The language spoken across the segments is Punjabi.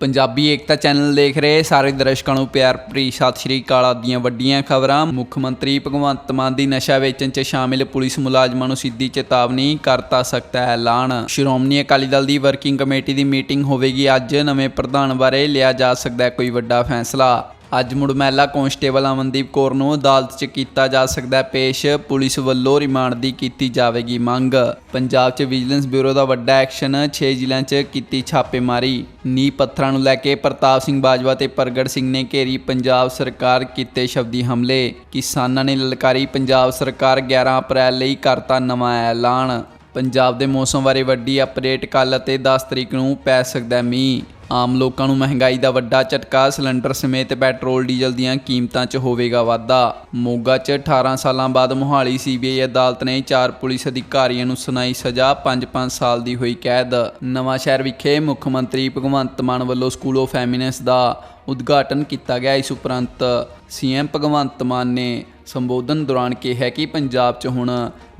ਪੰਜਾਬੀ ਏਕਤਾ ਚੈਨਲ ਦੇਖ ਰਹੇ ਸਾਰੇ ਦਰਸ਼ਕਾਂ ਨੂੰ ਪਿਆਰ ਭਰੀ ਸਤਿ ਸ਼੍ਰੀ ਅਕਾਲ ਆਪ ਦੀਆਂ ਵੱਡੀਆਂ ਖਬਰਾਂ। ਮੁੱਖ ਮੰਤਰੀ ਭਗਵੰਤ ਮਾਨ ਦੀ ਨਸ਼ਾ ਵੇਚਣ 'ਚ ਸ਼ਾਮਿਲ ਪੁਲਿਸ ਮੁਲਾਜ਼ਮਾਂ ਨੂੰ ਸਿੱਧੀ ਚੇਤਾਵਨੀ ਕਰਤਾ ਸਕਦਾ ਹੈ ਐਲਾਨ। ਸ਼੍ਰੋਮਣੀ ਅਕਾਲੀ ਦਲ ਦੀ ਵਰਕਿੰਗ ਕਮੇਟੀ ਦੀ ਮੀਟਿੰਗ ਹੋਵੇਗੀ ਅੱਜ, ਨਵੇਂ ਪ੍ਰਧਾਨ ਬਾਰੇ ਲਿਆ ਜਾ ਸਕਦਾ ਹੈ ਕੋਈ ਵੱਡਾ ਫੈਸਲਾ। ਅੱਜ ਮੁੜ ਮਹਿਲਾ ਕਾਂਸਟੇਬਲ ਅਮਨਦੀਪ ਕੌਰ ਨੂੰ ਅਦਾਲਤ 'ਚ ਕੀਤਾ ਜਾ ਸਕਦਾ ਹੈ ਪੇਸ਼। ਪੁਲਿਸ ਵੱਲੋਂ ਰਿਮਾਂਡ ਦੀ ਕੀਤੀ ਜਾਵੇਗੀ ਮੰਗ। ਪੰਜਾਬ 'ਚ ਵਿਜੀਲੈਂਸ ਬਿਊਰੋ ਦਾ ਵੱਡਾ ਐਕਸ਼ਨ 6 ਜ਼ਿਲ੍ਹਿਆਂ 'ਚ ਕੀਤੀ ਛਾਪੇਮਾਰੀ। ਨੀ ਪੱਥਰਾਂ ਨੂੰ ਲੈ ਕੇ ਪ੍ਰਤਾਪ ਸਿੰਘ ਬਾਜਵਾ ਤੇ ਪ੍ਰਗਟ ਸਿੰਘ ਨੇ ਘੇਰੀ ਪੰਜਾਬ ਸਰਕਾਰ ਕੀਤੇ ਸ਼ਬਦੀ ਹਮਲੇ। ਕਿਸਾਨਾਂ ਨੇ ਲਲਕਾਰੀ ਪੰਜਾਬ ਸਰਕਾਰ 11 ਅਪ੍ਰੈਲ ਲਈ ਕਰਤਾ ਨਵਾਂ ਐਲਾਨ। ਪੰਜਾਬ ਦੇ ਮੌਸਮ ਬਾਰੇ ਵੱਡੀ ਅਪਡੇਟ ਕੱਲ੍ਹ ਅਤੇ 10 ਤਰੀਕ ਨੂੰ ਪੈ ਸਕਦਾ ਮੀਂਹ। ਆਮ ਲੋਕਾਂ ਨੂੰ ਮਹਿੰਗਾਈ ਦਾ ਵੱਡਾ ਝਟਕਾ, ਸਿਲੰਡਰ ਸਮੇਤ ਪੈਟਰੋਲ, ਡੀਜ਼ਲ ਦੀਆਂ ਕੀਮਤਾਂ 'ਚ ਹੋਵੇਗਾ ਵਾਧਾ। ਮੋਗਾ 'ਚ 18 ਸਾਲਾਂ ਬਾਅਦ ਮੋਹਾਲੀ ਸੀਬੀਆਈ ਅਦਾਲਤ ਨੇ ਚਾਰ ਪੁਲਿਸ ਅਧਿਕਾਰੀਆਂ ਨੂੰ ਸੁਣਾਈ ਸਜ਼ਾ 5-5 ਸਾਲ ਦੀ ਹੋਈ ਕੈਦ। ਨਵਾਂ ਸ਼ਹਿਰ ਵਿਖੇ ਮੁੱਖ ਮੰਤਰੀ ਭਗਵੰਤ ਮਾਨ ਵੱਲੋਂ ਸਕੂਲ ਆਫ ਫੈਮਿਨੈਂਸ ਦਾ ਉਦਘਾਟਨ ਕੀਤਾ ਗਿਆ ਇਸ ਉਪਰੰਤ ਸੀਐਮ ਭਗਵੰਤ ਮਾਨ ਨੇ ਸੰਬੋਧਨ ਦੌਰਾਨ ਕਿਹਾ ਕਿ ਪੰਜਾਬ 'ਚ ਹੁਣ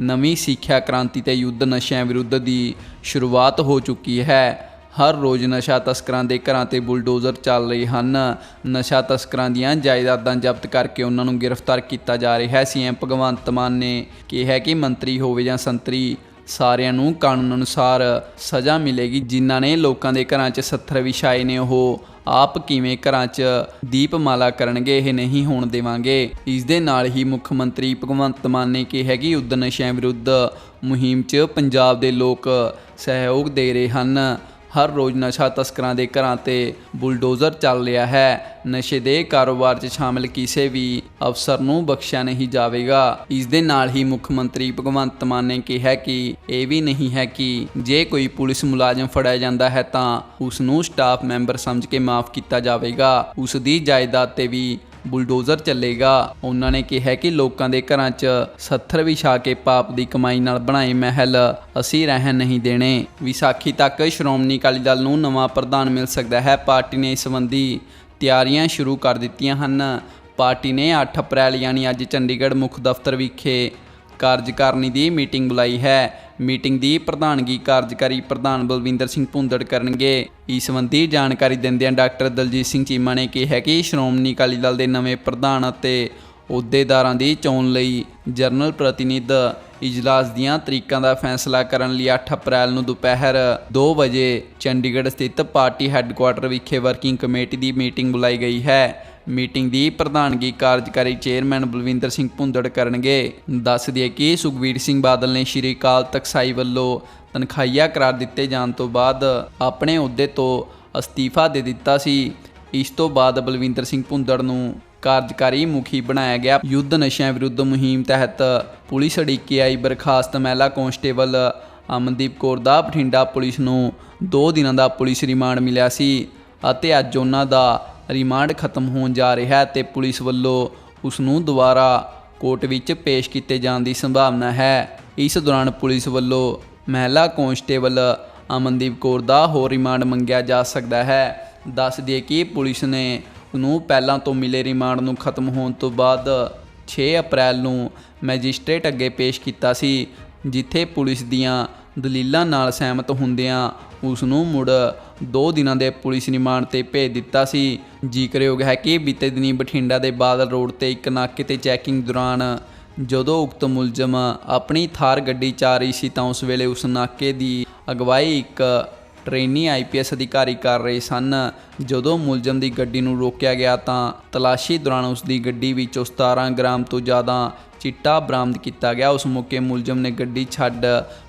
ਨਵੀਂ ਸਿੱਖਿਆ ਕ੍ਰਾਂਤੀ ਤੇ ਯੁੱਧ ਨਸ਼ਿਆਂ ਵਿਰੁੱਧ ਦੀ ਸ਼ੁਰੂਆਤ ਹੋ ਚੁੱਕੀ ਹੈ। ਹਰ ਰੋਜ਼ ਨਸ਼ਾ ਤਸਕਰਾਂ ਦੇ ਘਰਾਂ ਤੇ ਬੁਲਡੋਜ਼ਰ ਚੱਲ ਰਹੇ ਹਨ। ਨਸ਼ਾ ਤਸਕਰਾਂ ਦੀਆਂ ਜਾਇਦਾਦਾਂ ਜ਼ਬਤ ਕਰਕੇ ਉਹਨਾਂ ਨੂੰ ਗ੍ਰਿਫਤਾਰ ਕੀਤਾ ਜਾ ਰਿਹਾ ਹੈ। ਸੀਐਮ ਭਗਵੰਤ ਮਾਨ ਨੇ ਕਿਹਾ ਕਿ ਮੰਤਰੀ ਹੋਵੇ ਜਾਂ ਸੰਤਰੀ, ਸਾਰਿਆਂ ਨੂੰ ਕਾਨੂੰਨ ਅਨੁਸਾਰ ਸਜ਼ਾ ਮਿਲੇਗੀ। ਜਿਨ੍ਹਾਂ ਨੇ ਲੋਕਾਂ ਦੇ ਘਰਾਂ 'ਚ ਸੱਥਰ ਵਿਛਾਏ ਨੇ, ਉਹ ਆਪ ਕਿਵੇਂ ਘਰਾਂ 'ਚ ਦੀਪਮਾਲਾ ਕਰਨਗੇ, ਇਹ ਨਹੀਂ ਹੋਣ ਦੇਵਾਂਗੇ। ਇਸ ਦੇ ਨਾਲ ਹੀ ਮੁੱਖ ਮੰਤਰੀ ਭਗਵੰਤ ਮਾਨ ਨੇ ਕਿਹਾ ਕਿ ਯੁੱਧ ਨਸ਼ਿਆਂ ਵਿਰੁੱਧ ਮੁਹਿੰਮ 'ਚ ਪੰਜਾਬ ਦੇ ਲੋਕ ਸਹਿਯੋਗ ਦੇ ਰਹੇ ਹਨ। ਹਰ ਰੋਜ਼ ਨਸ਼ਾ ਤਸਕਰਾਂ ਦੇ ਘਰਾਂ ਤੇ ਬੁਲਡੋਜ਼ਰ ਚੱਲ ਰਿਹਾ ਹੈ। ਨਸ਼ੇ ਦੇ ਕਾਰੋਬਾਰ 'ਚ ਸ਼ਾਮਲ ਕਿਸੇ ਵੀ ਅਫਸਰ ਨੂੰ ਬਖਸ਼ਿਆ ਨਹੀਂ ਜਾਵੇਗਾ। ਇਸ ਦੇ ਨਾਲ ਹੀ ਮੁੱਖ ਮੰਤਰੀ ਭਗਵੰਤ ਮਾਨ ਨੇ ਕਿਹਾ ਕਿ ਇਹ ਵੀ ਨਹੀਂ ਹੈ ਕਿ ਜੇ ਕੋਈ ਪੁਲਿਸ ਮੁਲਾਜ਼ਮ ਫੜਿਆ ਜਾਂਦਾ ਹੈ ਤਾਂ ਉਸ ਨੂੰ ਸਟਾਫ ਮੈਂਬਰ ਸਮਝ ਕੇ ਮਾਫ ਕੀਤਾ ਜਾਵੇਗਾ। ਉਸ ਦੀ ਜਾਇਦਾਦ ਤੇ ਵੀ ਬੁਲਡੋਜ਼ਰ ਚੱਲੇਗਾ। ਉਹਨਾਂ ਨੇ ਕਿਹਾ ਕਿ ਲੋਕਾਂ ਦੇ ਘਰਾਂ 'ਚ ਸੱਥਰ ਵਿਛਾ ਕੇ ਪਾਪ ਦੀ ਕਮਾਈ ਨਾਲ ਬਣਾਏ ਮਹਿਲ ਅਸੀਂ ਰਹਿਣ ਨਹੀਂ ਦੇਣੇ। ਵਿਸਾਖੀ ਤੱਕ ਸ਼੍ਰੋਮਣੀ ਅਕਾਲੀ ਦਲ ਨੂੰ ਨਵਾਂ ਪ੍ਰਧਾਨ ਮਿਲ ਸਕਦਾ ਹੈ। ਪਾਰਟੀ ਨੇ ਇਸ ਸੰਬੰਧੀ ਤਿਆਰੀਆਂ ਸ਼ੁਰੂ ਕਰ ਦਿੱਤੀਆਂ ਹਨ। ਪਾਰਟੀ ਨੇ 8 ਅਪ੍ਰੈਲ ਯਾਨੀ ਅੱਜ ਚੰਡੀਗੜ੍ਹ ਮੁੱਖ ਦਫ਼ਤਰ ਵਿਖੇ ਕਾਰਜਕਾਰਨੀ ਦੀ ਮੀਟਿੰਗ ਬੁਲਾਈ ਹੈ। ਮੀਟਿੰਗ ਦੀ ਪ੍ਰਧਾਨਗੀ ਕਾਰਜਕਾਰੀ ਪ੍ਰਧਾਨ ਬਲਵਿੰਦਰ ਸਿੰਘ ਭੁੰਦੜ ਕਰਨਗੇ। ਇਸ ਸੰਬੰਧੀ ਜਾਣਕਾਰੀ ਦਿੰਦਿਆਂ ਡਾਕਟਰ ਦਲਜੀਤ ਸਿੰਘ ਚੀਮਾ ਨੇ ਕਿਹਾ ਕਿ ਸ਼੍ਰੋਮਣੀ ਅਕਾਲੀ ਦਲ ਦੇ ਨਵੇਂ ਪ੍ਰਧਾਨ ਅਤੇ ਅਹੁਦੇਦਾਰਾਂ ਦੀ ਚੋਣ ਲਈ ਜਰਨਲ ਪ੍ਰਤੀਨਿਧ ਇਜਲਾਸ ਦੀਆਂ ਤਰੀਕਾਂ ਦਾ ਫੈਸਲਾ ਕਰਨ ਲਈ 8 ਅਪ੍ਰੈਲ ਨੂੰ ਦੁਪਹਿਰ 2 ਵਜੇ ਚੰਡੀਗੜ੍ਹ ਸਥਿਤ ਪਾਰਟੀ ਹੈੱਡਕੁਆਟਰ ਵਿਖੇ ਵਰਕਿੰਗ ਕਮੇਟੀ ਦੀ ਮੀਟਿੰਗ ਬੁਲਾਈ ਗਈ ਹੈ। ਮੀਟਿੰਗ ਦੀ ਪ੍ਰਧਾਨਗੀ ਕਾਰਜਕਾਰੀ ਚੇਅਰਮੈਨ ਬਲਵਿੰਦਰ ਸਿੰਘ ਭੁੰਦੜ ਕਰਨਗੇ। ਦੱਸ ਦਈਏ ਕਿ ਸੁਖਬੀਰ ਸਿੰਘ ਬਾਦਲ ਨੇ ਸ਼੍ਰੀ ਅਕਾਲ ਤਖਤ ਸਾਹਿਬ ਵੱਲੋਂ ਤਨਖਾਹੀਆ ਕਰਾਰ ਦਿੱਤੇ ਜਾਣ ਤੋਂ ਬਾਅਦ ਆਪਣੇ ਅਹੁਦੇ ਤੋਂ ਅਸਤੀਫਾ ਦੇ ਦਿੱਤਾ ਸੀ। ਇਸ ਤੋਂ ਬਾਅਦ ਬਲਵਿੰਦਰ ਸਿੰਘ ਭੁੰਦੜ ਨੂੰ ਕਾਰਜਕਾਰੀ ਮੁਖੀ ਬਣਾਇਆ ਗਿਆ। ਯੁੱਧ ਨਸ਼ਿਆਂ ਵਿਰੁੱਧ ਮੁਹਿੰਮ ਤਹਿਤ ਪੁਲਿਸ ਅੜਿੱਕੇ ਆਈ ਬਰਖਾਸਤ ਮਹਿਲਾ ਕਾਂਸਟੇਬਲ ਅਮਨਦੀਪ ਕੌਰ ਦਾ ਬਠਿੰਡਾ ਪੁਲਿਸ ਨੂੰ 2 ਦਿਨਾਂ ਦਾ ਪੁਲਿਸ ਰਿਮਾਂਡ ਮਿਲਿਆ ਸੀ ਅਤੇ ਅੱਜ ਉਹਨਾਂ ਦਾ ਰਿਮਾਂਡ ਖਤਮ ਹੋਣ ਜਾ ਰਿਹਾ ਹੈ ਤੇ ਪੁਲਿਸ ਵੱਲੋਂ ਉਸ ਨੂੰ ਦੁਬਾਰਾ ਕੋਰਟ ਵਿੱਚ ਪੇਸ਼ ਕੀਤੇ ਜਾਣ ਦੀ ਸੰਭਾਵਨਾ ਹੈ। ਇਸ ਦੌਰਾਨ ਪੁਲਿਸ ਵੱਲੋਂ ਮਹਿਲਾ ਕਾਂਸਟੇਬਲ ਅਮਨਦੀਪ ਕੌਰ ਦਾ ਹੋਰ ਰਿਮਾਂਡ ਮੰਗਿਆ ਜਾ ਸਕਦਾ ਹੈ। ਦੱਸ ਦਈਏ ਕਿ ਪੁਲਿਸ ਨੇ ਨੂੰ ਪਹਿਲਾਂ ਤੋਂ ਮਿਲੇ ਰਿਮਾਂਡ ਨੂੰ ਖਤਮ ਹੋਣ ਤੋਂ ਬਾਅਦ 6 ਅਪ੍ਰੈਲ ਨੂੰ ਮੈਜਿਸਟ੍ਰੇਟ ਅੱਗੇ ਪੇਸ਼ ਕੀਤਾ ਸੀ, ਜਿੱਥੇ ਪੁਲਿਸ ਦੀਆਂ ਦਲੀਲਾਂ ਨਾਲ ਸਹਿਮਤ ਹੁੰਦਿਆਂ ਉਸ ਨੂੰ ਮੁੜ 2 ਦਿਨਾਂ ਦੇ ਪੁਲਿਸ ਰਿਮਾਂਡ ਤੇ ਭੇਜ ਦਿੱਤਾ ਸੀ। ਜ਼ਿਕਰਯੋਗ ਹੈ ਕਿ ਬੀਤੇ ਦਿਨੀ ਬਠਿੰਡਾ ਦੇ ਬਾਦਲ ਰੋਡ ਤੇ ਇੱਕ ਨਾਕੇ ਤੇ ਚੈਕਿੰਗ ਦੌਰਾਨ ਜਦੋਂ ਉਕਤ ਮੁਲਜ਼ਮ ਆਪਣੀ ਥਾਰ ਗੱਡੀ ਚਾ ਰਹੀ ਸੀ ਤਾਂ ਉਸ ਵੇਲੇ ਉਸ ਨਾਕੇ ਦੀ ਅਗਵਾਈ ਇੱਕ ਟ੍ਰੇਨੀ ਆਈਪੀਐਸ ਅਧਿਕਾਰੀ ਕਰ ਰਹੇ ਸਨ। ਜਦੋਂ ਮੁਲਜ਼ਮ ਦੀ ਗੱਡੀ ਨੂੰ ਰੋਕਿਆ ਗਿਆ ਤਾਂ ਤਲਾਸ਼ੀ ਦੌਰਾਨ ਉਸ ਦੀ ਗੱਡੀ ਵਿੱਚੋਂ 17 ਗ੍ਰਾਮ ਤੋਂ ਜ਼ਿਆਦਾ ਚਿੱਟਾ ਬਰਾਮਦ ਕੀਤਾ ਗਿਆ। ਉਸ ਮੌਕੇ ਮੁਲਜ਼ਮ ਨੇ ਗੱਡੀ ਛੱਡ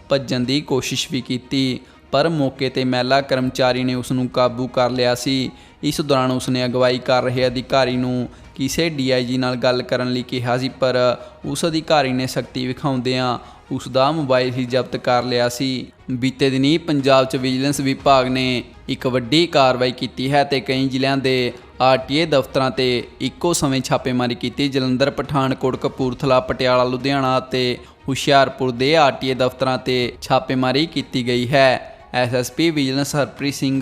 ਭੱਜਣ ਦੀ ਕੋਸ਼ਿਸ਼ ਵੀ ਕੀਤੀ। ਪਰ ਮੌਕੇ ਤੇ ਮਹਿਲਾ ਕਰਮਚਾਰੀ ਨੇ ਉਸ ਨੂੰ ਕਾਬੂ ਕਰ ਲਿਆ ਸੀ। ਇਸ ਦੌਰਾਨ ਉਸ ਨੇ ਅਗਵਾਈ ਕਰ ਰਹੇ ਅਧਿਕਾਰੀ ਨੂੰ ਕਿਸੇ ਡੀਆਈਜੀ ਨਾਲ ਗੱਲ ਕਰਨ ਲਈ ਕਿਹਾ ਸੀ, ਪਰ ਉਸ ਅਧਿਕਾਰੀ ਨੇ ਸਖਤੀ ਵਿਖਾਉਂਦਿਆਂ ਉਸ ਦਾ ਮੋਬਾਈਲ ਹੀ ਜ਼ਬਤ ਕਰ ਲਿਆ ਸੀ। ਬੀਤੇ ਦਿਨੀ ਪੰਜਾਬ 'ਚ ਵਿਜੀਲੈਂਸ ਵਿਭਾਗ ਨੇ ਇੱਕ ਵੱਡੀ ਕਾਰਵਾਈ ਕੀਤੀ ਹੈ ਤੇ ਕਈ ਜ਼ਿਲ੍ਹਿਆਂ ਦੇ ਆਰਟੀਏ ਦਫ਼ਤਰਾਂ ਤੇ ਇੱਕੋ ਸਮੇਂ ਛਾਪੇਮਾਰੀ ਕੀਤੀ। ਜਲੰਧਰ, ਪਠਾਨਕੋਟ, ਕਪੂਰਥਲਾ, ਪਟਿਆਲਾ, ਲੁਧਿਆਣਾ ਅਤੇ ਹੁਸ਼ਿਆਰਪੁਰ ਦੇ ਆਰਟੀਏ ਦਫ਼ਤਰਾਂ ਤੇ ਛਾਪੇਮਾਰੀ ਕੀਤੀ ਗਈ ਹੈ। ਐਸਐਸਪੀ ਵਿਜੀਲੈਂਸ ਹਰਪ੍ਰੀਤ ਸਿੰਘ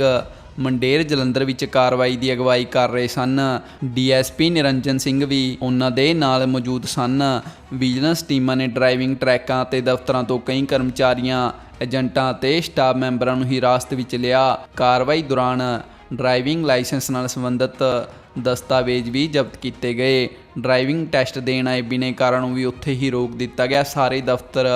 ਮੰਡੇਰ ਜਲੰਧਰ ਵਿੱਚ ਕਾਰਵਾਈ ਦੀ ਅਗਵਾਈ ਕਰ ਰਹੇ ਸਨ। ਡੀਐਸਪੀ ਨਿਰੰਜਨ ਸਿੰਘ ਵੀ ਉਹਨਾਂ ਦੇ ਨਾਲ ਮੌਜੂਦ ਸਨ। ਵਿਜੀਲੈਂਸ ਟੀਮਾਂ ਨੇ ਡਰਾਈਵਿੰਗ ਟਰੈਕਾਂ ਅਤੇ ਦਫ਼ਤਰਾਂ ਤੋਂ ਕਈ ਕਰਮਚਾਰੀਆਂ, ਏਜੰਟਾਂ ਅਤੇ ਸਟਾਫ ਮੈਂਬਰਾਂ ਨੂੰ ਹਿਰਾਸਤ ਵਿੱਚ ਲਿਆ। ਕਾਰਵਾਈ ਦੌਰਾਨ ਡਰਾਈਵਿੰਗ ਲਾਇਸੈਂਸ ਨਾਲ ਸੰਬੰਧਿਤ ਦਸਤਾਵੇਜ਼ ਵੀ ਜ਼ਬਤ ਕੀਤੇ ਗਏ। ਡਰਾਈਵਿੰਗ ਟੈਸਟ ਦੇਣ ਆਏ ਬਿਨੇ ਕਾਰਨ ਨੂੰ ਵੀ ਉੱਥੇ ਹੀ ਰੋਕ ਦਿੱਤਾ ਗਿਆ। ਸਾਰੇ ਦਫ਼ਤਰ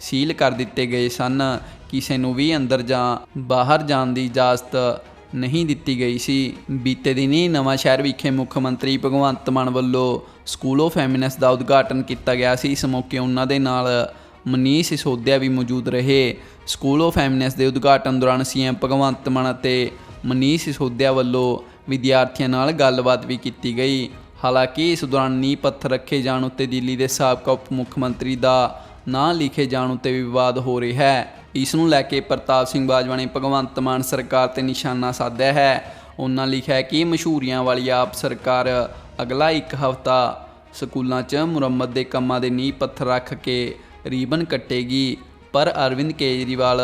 ਸੀਲ ਕਰ ਦਿੱਤੇ ਗਏ ਸਨ। ਕਿਸੇ ਨੂੰ ਵੀ ਅੰਦਰ ਜਾਂ ਬਾਹਰ ਜਾਣ ਦੀ ਇਜਾਜ਼ਤ ਨਹੀਂ ਦਿੱਤੀ ਗਈ ਸੀ। ਬੀਤੇ ਦਿਨੀ ਨਵਾਂ ਸ਼ਹਿਰ ਵਿਖੇ ਮੁੱਖ ਮੰਤਰੀ ਭਗਵੰਤ ਮਾਨ ਵੱਲੋਂ ਸਕੂਲ ਆਫ ਫੈਮਿਨਿਸਟ ਦਾ ਉਦਘਾਟਨ ਕੀਤਾ ਗਿਆ ਸੀ। ਇਸ ਮੌਕੇ ਉਹਨਾਂ ਦੇ ਨਾਲ ਮਨੀਸ਼ ਸਿਸੋਦੀਆ ਵੀ ਮੌਜੂਦ ਰਹੇ। ਸਕੂਲ ਆਫ ਫੈਮਿਨਿਸਟ ਦੇ ਉਦਘਾਟਨ ਦੌਰਾਨ ਸੀਐਮ ਭਗਵੰਤ ਮਾਨ ਅਤੇ ਮਨੀਸ਼ ਸਿਸੋਦਿਆ ਵੱਲੋਂ ਵਿਦਿਆਰਥੀਆਂ ਨਾਲ ਗੱਲਬਾਤ ਵੀ ਕੀਤੀ ਗਈ। ਹਾਲਾਂਕਿ ਇਸ ਦੌਰਾਨ ਨੀਂਹ ਪੱਥਰ ਰੱਖੇ ਜਾਣ ਉੱਤੇ ਦਿੱਲੀ ਦੇ ਸਾਬਕਾ ਉਪ ਮੁੱਖ ਮੰਤਰੀ ਦਾ ਨਾਂ ਲਿਖੇ ਜਾਣ ਉੱਤੇ ਵੀ ਵਿਵਾਦ ਹੋ ਰਿਹਾ ਹੈ। ਇਸ ਨੂੰ ਲੈ ਕੇ ਪ੍ਰਤਾਪ ਸਿੰਘ ਬਾਜਵਾ ਨੇ ਭਗਵੰਤ ਮਾਨ ਸਰਕਾਰ ਤੇ ਨਿਸ਼ਾਨਾ ਸਾਧਿਆ ਹੈ। ਉਹਨਾਂ ਲਿਖਿਆ ਕਿ ਮਸ਼ਹੂਰੀਆਂ ਵਾਲੀ ਆਪ ਸਰਕਾਰ ਅਗਲਾ ਇੱਕ ਹਫ਼ਤਾ ਸਕੂਲਾਂ 'ਚ ਮੁਰੰਮਤ ਦੇ ਕੰਮਾਂ ਦੇ ਨੀਂਹ ਪੱਥਰ ਰੱਖ ਕੇ ਰੀਬਨ ਕੱਟੇਗੀ। ਪਰ ਅਰਵਿੰਦ ਕੇਜਰੀਵਾਲ,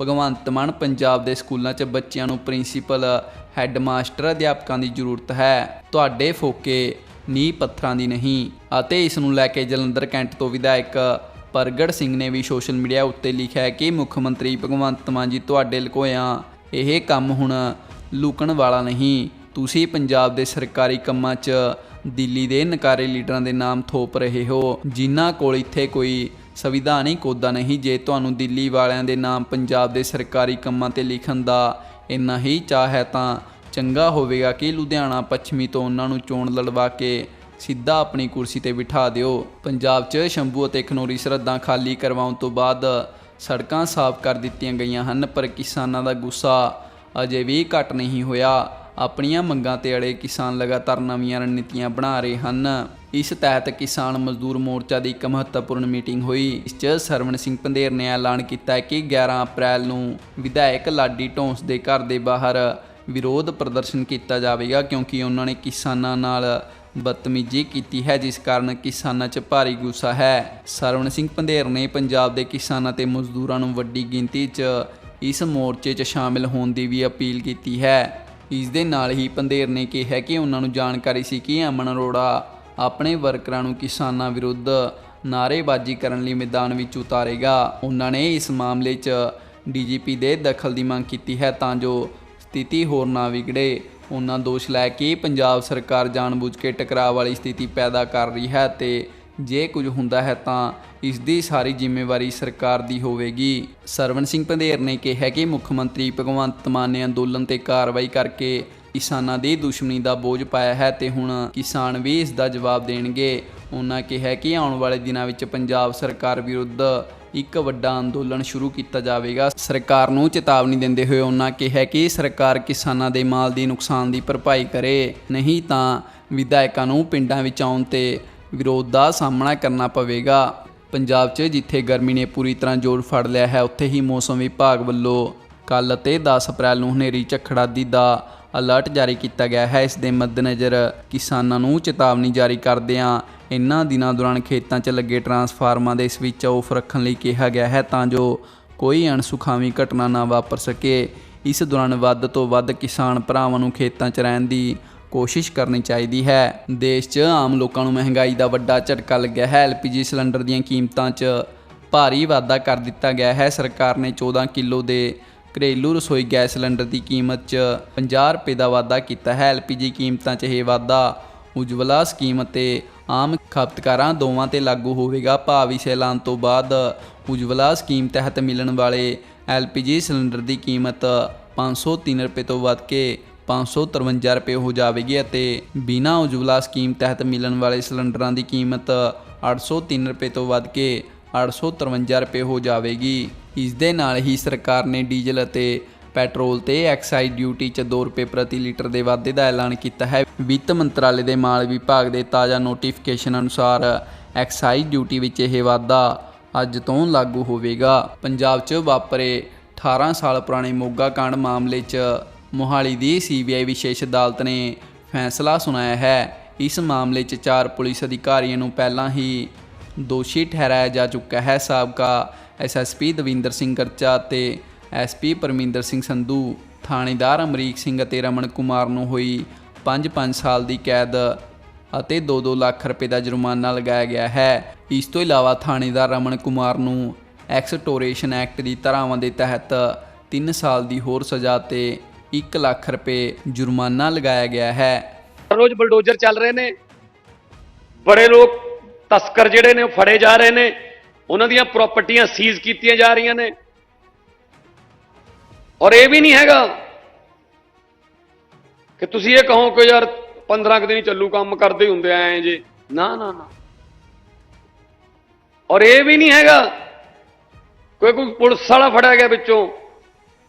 ਭਗਵੰਤ ਮਾਨ ਪੰਜਾਬ ਦੇ ਸਕੂਲਾਂ 'ਚ ਬੱਚਿਆਂ ਨੂੰ ਪ੍ਰਿੰਸੀਪਲ, ਹੈੱਡਮਾਸਟਰ ਅਧਿਆਪਕਾਂ ਦੀ ਜ਼ਰੂਰਤ ਹੈ। ਤੁਹਾਡੇ ਫੋਕੇ ਨੀਂਹ ਪੱਥਰਾਂ ਦੀ ਨਹੀਂ। ਅਤੇ ਇਸ ਨੂੰ ਲੈ ਕੇ ਜਲੰਧਰ ਕੈਂਟ ਤੋਂ ਵਿਧਾਇਕ ਪ੍ਰਗਟ ਸਿੰਘ ਨੇ ਵੀ ਸੋਸ਼ਲ ਮੀਡੀਆ ਉੱਤੇ ਲਿਖਿਆ ਹੈ ਕਿ ਮੁੱਖ ਮੰਤਰੀ ਭਗਵੰਤ ਮਾਨ ਜੀ ਤੁਹਾਡੇ ਲਕੋਇਆਂ ਇਹ ਕੰਮ ਹੁਣ ਲੁਕਣ ਵਾਲਾ ਨਹੀਂ। ਤੁਸੀਂ ਪੰਜਾਬ ਦੇ ਸਰਕਾਰੀ ਕੰਮਾਂ 'ਚ ਦਿੱਲੀ ਦੇ ਨਕਾਰੇ ਲੀਡਰਾਂ ਦੇ ਨਾਮ ਥੋਪ ਰਹੇ ਹੋ। ਜਿਨ੍ਹਾਂ ਕੋਲ ਇੱਥੇ ਕੋਈ ਸੰਵਿਧਾਨਿਕ ਕੋਦਾ ਨਹੀਂ, ਜੇ ਤੁਹਾਨੂੰ ਦਿੱਲੀ ਵਾਲਿਆਂ ਦੇ ਨਾਮ ਪੰਜਾਬ ਦੇ ਸਰਕਾਰੀ ਕੰਮਾਂ ਤੇ ਲਿਖਣ ਦਾ ਇੰਨਾ ਹੀ ਚਾਹ ਹੈ ਤਾਂ ਚੰਗਾ ਹੋਵੇਗਾ ਕਿ ਲੁਧਿਆਣਾ ਪੱਛਮੀ ਤੋਂ ਉਹਨਾਂ ਨੂੰ ਚੋਣ ਲੜਵਾ ਕੇ ਸਿੱਧਾ ਆਪਣੀ ਕੁਰਸੀ ਤੇ ਬਿਠਾ ਦਿਓ। ਪੰਜਾਬ 'ਚ ਸ਼ੰਭੂ ਅਤੇ ਖਨੋਰੀ ਸਰਹੱਦਾਂ ਖਾਲੀ ਕਰਵਾਉਣ ਤੋਂ ਬਾਅਦ ਸੜਕਾਂ ਸਾਫ਼ ਕਰ ਦਿੱਤੀਆਂ ਗਈਆਂ ਹਨ, ਪਰ ਕਿਸਾਨਾਂ ਦਾ ਗੁੱਸਾ ਅਜੇ ਵੀ ਘਟ ਨਹੀਂ ਹੋਇਆ। ਆਪਣੀਆਂ ਮੰਗਾਂ ਤੇ ਅੜੇ ਕਿਸਾਨ ਲਗਾਤਾਰ ਨਵੀਆਂ ਰਣਨੀਤੀਆਂ ਬਣਾ ਰਹੇ ਹਨ। ਇਸ ਤਹਿਤ ਕਿਸਾਨ ਮਜ਼ਦੂਰ ਮੋਰਚਾ ਦੀ ਇੱਕ ਮਹੱਤਵਪੂਰਨ ਮੀਟਿੰਗ ਹੋਈ। ਇਸ 'ਚ ਸਰਵਣ ਸਿੰਘ ਪੰਧੇਰ ਨੇ ਐਲਾਨ ਕੀਤਾ ਕਿ 11 ਅਪ੍ਰੈਲ ਨੂੰ ਵਿਧਾਇਕ ਲਾਡੀ ਢੋਂਸ ਦੇ ਘਰ ਦੇ ਬਾਹਰ ਵਿਰੋਧ ਪ੍ਰਦਰਸ਼ਨ ਕੀਤਾ ਜਾਵੇਗਾ, ਕਿਉਂਕਿ ਉਹਨਾਂ ਨੇ ਕਿਸਾਨਾਂ ਨਾਲ ਬਦਤਮੀਜ਼ੀ ਕੀਤੀ ਹੈ, ਜਿਸ ਕਾਰਨ ਕਿਸਾਨਾਂ 'ਚ ਭਾਰੀ ਗੁੱਸਾ ਹੈ। ਸਰਵਣ ਸਿੰਘ ਪੰਧੇਰ ਨੇ ਪੰਜਾਬ ਦੇ ਕਿਸਾਨਾਂ ਤੇ ਮਜ਼ਦੂਰਾਂ ਨੂੰ ਵੱਡੀ ਗਿਣਤੀ 'ਚ ਇਸ ਮੋਰਚੇ 'ਚ ਸ਼ਾਮਿਲ ਹੋਣ ਦੀ ਵੀ ਅਪੀਲ ਕੀਤੀ ਹੈ। ਇਸ ਦੇ ਨਾਲ ਹੀ ਪੰਧੇਰ ਨੇ ਕਿਹਾ ਕਿ ਉਹਨਾਂ ਨੂੰ ਜਾਣਕਾਰੀ ਸੀ ਕਿ ਅਮਨ ਅਰੋੜਾ ਆਪਣੇ ਵਰਕਰਾਂ ਨੂੰ ਕਿਸਾਨਾਂ ਵਿਰੁੱਧ ਨਾਅਰੇਬਾਜ਼ੀ ਕਰਨ ਲਈ ਮੈਦਾਨ ਵਿੱਚ ਉਤਾਰੇਗਾ। ਉਹਨਾਂ ਨੇ ਇਸ ਮਾਮਲੇ 'ਚ ਡੀਜੀਪੀ ਦੇ ਦਖਲ ਦੀ ਮੰਗ ਕੀਤੀ ਹੈ, ਤਾਂ ਜੋ ਸਥਿਤੀ ਹੋਰ ਨਾ ਵਿਗੜੇ। ਉਹਨਾਂ ਦੋਸ਼ ਲੈ ਕੇ ਪੰਜਾਬ ਸਰਕਾਰ ਜਾਣਬੁੱਝ ਕੇ ਟਕਰਾਅ ਵਾਲੀ ਸਥਿਤੀ ਪੈਦਾ ਕਰ ਰਹੀ ਹੈ ਤੇ ਜੇ ਕੁਝ ਹੁੰਦਾ ਹੈ ਤਾਂ ਇਸ ਦੀ ਸਾਰੀ ਜ਼ਿੰਮੇਵਾਰੀ ਸਰਕਾਰ ਦੀ ਹੋਵੇਗੀ। ਸਰਵਨ ਸਿੰਘ ਪੰਧੇਰ ਨੇ ਕਿਹਾ ਕਿ ਮੁੱਖ ਮੰਤਰੀ ਭਗਵੰਤ ਮਾਨ ਨੇ ਅੰਦੋਲਨ ਤੇ ਕਾਰਵਾਈ ਕਰਕੇ ਕਿਸਾਨਾਂ ਦੀ ਦੁਸ਼ਮਣੀ ਦਾ ਬੋਝ ਪਾਇਆ ਹੈ ਤੇ ਹੁਣ ਕਿਸਾਨ ਵੀ ਇਸ ਦਾ ਜਵਾਬ ਦੇਣਗੇ। ਉਹਨਾਂ ਕਿਹਾ ਕਿ ਆਉਣ ਵਾਲੇ ਦਿਨਾਂ ਵਿੱਚ ਪੰਜਾਬ ਸਰਕਾਰ ਵਿਰੁੱਧ ਇੱਕ ਵੱਡਾ ਅੰਦੋਲਨ ਸ਼ੁਰੂ ਕੀਤਾ ਜਾਵੇਗਾ। ਸਰਕਾਰ ਨੂੰ ਚੇਤਾਵਨੀ ਦਿੰਦੇ ਹੋਏ ਉਹਨਾਂ ਕਿਹਾ ਕਿ ਸਰਕਾਰ ਕਿਸਾਨਾਂ ਦੇ ਮਾਲ ਦੀ ਨੁਕਸਾਨ ਦੀ ਭਰਪਾਈ ਕਰੇ। ਨਹੀਂ ਤਾਂ ਵਿਧਾਇਕਾਂ ਨੂੰ ਪਿੰਡਾਂ ਵਿੱਚ ਆਉਣ ਤੇ ਵਿਰੋਧ ਦਾ ਸਾਹਮਣਾ ਕਰਨਾ ਪਵੇਗਾ। ਪੰਜਾਬ 'ਚ ਜਿੱਥੇ ਗਰਮੀ ਨੇ ਪੂਰੀ ਤਰ੍ਹਾਂ ਜੋਰ ਫੜ ਲਿਆ ਹੈ, ਉੱਥੇ ਹੀ ਮੌਸਮ ਵਿਭਾਗ ਵੱਲੋਂ ਕੱਲ ਅਤੇ 10 ਅਪ੍ਰੈਲ ਨੂੰ ਹਨੇਰੀ ਝੱਖੜਾਦੀ ਦਾ ਅਲਰਟ ਜਾਰੀ ਕੀਤਾ ਗਿਆ ਹੈ। ਇਸ ਦੇ ਮੱਦੇਨਜ਼ਰ ਕਿਸਾਨਾਂ ਨੂੰ ਚੇਤਾਵਨੀ ਜਾਰੀ ਕਰਦਿਆਂ ਇਨ੍ਹਾਂ ਦਿਨਾਂ ਦੌਰਾਨ ਖੇਤਾਂ 'ਚ ਲੱਗੇ ਟਰਾਂਸਫਾਰਮਾਂ ਦੇ ਸਵਿੱਚ ਆਫ ਰੱਖਣ ਲਈ ਕਿਹਾ ਗਿਆ ਹੈ ਤਾਂ ਜੋ ਕੋਈ ਅਣਸੁਖਾਵੀ ਘਟਨਾ ਨਾ ਵਾਪਰ ਸਕੇ। ਇਸ ਦੌਰਾਨ ਵੱਧ ਤੋਂ ਵੱਧ ਕਿਸਾਨ ਭਰਾਵਾਂ ਨੂੰ ਖੇਤਾਂ 'ਚ ਰਹਿਣ ਦੀ ਕੋਸ਼ਿਸ਼ ਕਰਨੀ ਚਾਹੀਦੀ ਹੈ। ਦੇਸ਼ 'ਚ ਆਮ ਲੋਕਾਂ ਨੂੰ ਮਹਿੰਗਾਈ ਦਾ ਵੱਡਾ ਝਟਕਾ ਲੱਗਿਆ ਹੈ। ਐਲਪੀਜੀ ਸਿਲੰਡਰ ਦੀਆਂ ਕੀਮਤਾਂ 'ਚ ਭਾਰੀ ਵਾਧਾ ਕਰ ਦਿੱਤਾ ਗਿਆ ਹੈ। ਸਰਕਾਰ ਨੇ 14 ਕਿਲੋ ਦੇ ਘਰੇਲੂ ਰਸੋਈ ਗੈਸ ਸਿਲੰਡਰ ਦੀ ਕੀਮਤ 'ਚ 50 ਰੁਪਏ ਦਾ ਵਾਧਾ ਕੀਤਾ ਹੈ। ਐਲਪੀਜੀ ਕੀਮਤਾਂ 'ਚ ਇਹ ਵਾਧਾ ਉਜਵਲਾ ਸਕੀਮ ਅਤੇ ਆਮ ਖਪਤਕਾਰਾਂ ਦੋਵਾਂ ਤੇ ਲਾਗੂ ਹੋਵੇਗਾ ਭਾਵੀ ਸੈਲਾਨ ਤੋਂ ਬਾਅਦ। ਉਜਵਲਾ ਸਕੀਮ ਤਹਿਤ ਮਿਲਣ ਵਾਲੇ ਐਲਪੀਜੀ ਸਿਲੰਡਰ ਦੀ ਕੀਮਤ 503 ਰੁਪਏ ਤੋਂ ਵੱਧ ਕੇ 553 ਰੁਪਏ ਹੋ ਜਾਵੇਗੀ ਅਤੇ ਬਿਨਾ ਉਜਵਲਾ ਸਕੀਮ ਤਹਿਤ ਮਿਲਣ ਵਾਲੇ ਸਿਲੰਡਰਾਂ ਦੀ ਕੀਮਤ 803 ਰੁਪਏ ਤੋਂ ਵੱਧ ਕੇ 853 ਰੁਪਏ ਹੋ ਜਾਵੇਗੀ। ਇਸ ਦੇ ਨਾਲ ਹੀ ਸਰਕਾਰ ਨੇ ਡੀਜ਼ਲ ਅਤੇ ਪੈਟਰੋਲ ਤੇ ਐਕਸਾਈਜ਼ ਡਿਊਟੀ 'ਚ 2 ਰੁਪਏ ਪ੍ਰਤੀ ਲੀਟਰ ਦੇ ਵਾਧੇ ਦਾ ਐਲਾਨ ਕੀਤਾ ਹੈ। ਵਿੱਤ ਮੰਤਰਾਲੇ ਦੇ ਮਾਲ ਵਿਭਾਗ ਦੇ ਤਾਜ਼ਾ ਨੋਟੀਫਿਕੇਸ਼ਨ ਅਨੁਸਾਰ ਐਕਸਾਈਜ਼ ਡਿਊਟੀ ਵਿੱਚ ਇਹ ਵਾਧਾ ਅੱਜ ਤੋਂ ਲਾਗੂ ਹੋਵੇਗਾ। ਪੰਜਾਬ 'ਚ ਵਾਪਰੇ 18 ਸਾਲ ਪੁਰਾਣੇ ਮੋਗਾ ਕਾਂਡ ਮਾਮਲੇ 'ਚ ਮੋਹਾਲੀ ਦੀ ਸੀਬੀਆਈ ਵਿਸ਼ੇਸ਼ ਅਦਾਲਤ ਨੇ ਫੈਸਲਾ ਸੁਣਾਇਆ ਹੈ। ਇਸ ਮਾਮਲੇ 'ਚ ਚਾਰ ਪੁਲਿਸ ਅਧਿਕਾਰੀਆਂ ਨੂੰ ਪਹਿਲਾਂ ਹੀ ਦੋਸ਼ੀ ਠਹਿਰਾਇਆ ਜਾ ਚੁੱਕਾ ਹੈ। ਸਾਬਕਾ ਐਸਐਸਪੀ ਦਵਿੰਦਰ ਸਿੰਘ ਗਰਚਾ ਅਤੇ ਐਸਪੀ ਪਰਮਿੰਦਰ ਸਿੰਘ ਸੰਧੂ, ਥਾਣੇਦਾਰ ਅਮਰੀਕ ਸਿੰਘ ਅਤੇ ਰਮਨ ਕੁਮਾਰ ਨੂੰ ਹੋਈ 5-5 ਸਾਲ ਦੀ ਕੈਦ ਅਤੇ 2-2 ਲੱਖ ਰੁਪਏ ਦਾ ਜੁਰਮਾਨਾ ਲਗਾਇਆ ਗਿਆ ਹੈ। ਇਸ ਤੋਂ ਇਲਾਵਾ ਥਾਣੇਦਾਰ ਰਮਨ ਕੁਮਾਰ ਨੂੰ ਐਕਸਟੋਰੇਸ਼ਨ ਐਕਟ ਦੀ ਧਾਰਾਵਾਂ ਦੇ ਤਹਿਤ 3 ਸਾਲ ਦੀ ਹੋਰ ਸਜ਼ਾ ਤੇ 1 ਲੱਖ ਰੁਪਏ ਜੁਰਮਾਨਾ ਲਗਾਇਆ ਗਿਆ ਹੈ। ਰੋਜ਼ ਬਲਡੋਜ਼ਰ ਚੱਲ ਰਹੇ ਨੇ। ਬੜੇ ਲੋਕ ਤਸਕਰ ਜਿਹੜੇ ਨੇ ਉਹ ਫੜੇ ਜਾ ਰਹੇ ਨੇ। ਉਹਨਾਂ ਦੀਆਂ ਪ੍ਰਾਪਰਟੀਆਂ ਸੀਜ਼ ਕੀਤੀਆਂ ਜਾ ਰਹੀਆਂ ਨੇ। ਔਰ ਇਹ ਵੀ ਨਹੀਂ ਹੈਗਾ ਕਿ ਤੁਸੀਂ ਇਹ ਕਹੋ ਕਿ ਯਾਰ 15 ਕੁ ਦਿਨ ਚੱਲੂ ਕੰਮ ਕਰਦੇ ਹੀ ਹੁੰਦੇ ਐ ਜੇ। ਨਾ ਨਾ ਨਾ। ਔਰ ਇਹ ਵੀ ਨਹੀਂ ਹੈਗਾ ਕੋਈ ਕੋਈ ਪੁਲਿਸ ਵਾਲਾ ਫੜਿਆ ਗਿਆ ਵਿੱਚੋਂ